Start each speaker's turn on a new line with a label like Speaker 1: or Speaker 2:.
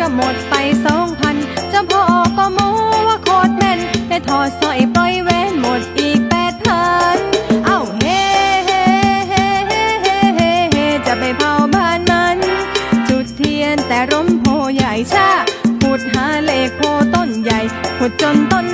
Speaker 1: ก็หมดไปสองพันเจ้าพ่อก็โมว่าโคตรแม่นได้ถอดสร้อยปล่อยแหวนหมดอีกแปดพันเอ้าเฮ้เฮ้เฮ้เฮ้เฮ้เฮ้เฮ้จะไปเผาบ้านมัน จุดเทียนแต่ร่มโพใหญ่ชาขุดหาเลขโพต้นใหญ่ขุดจนต้น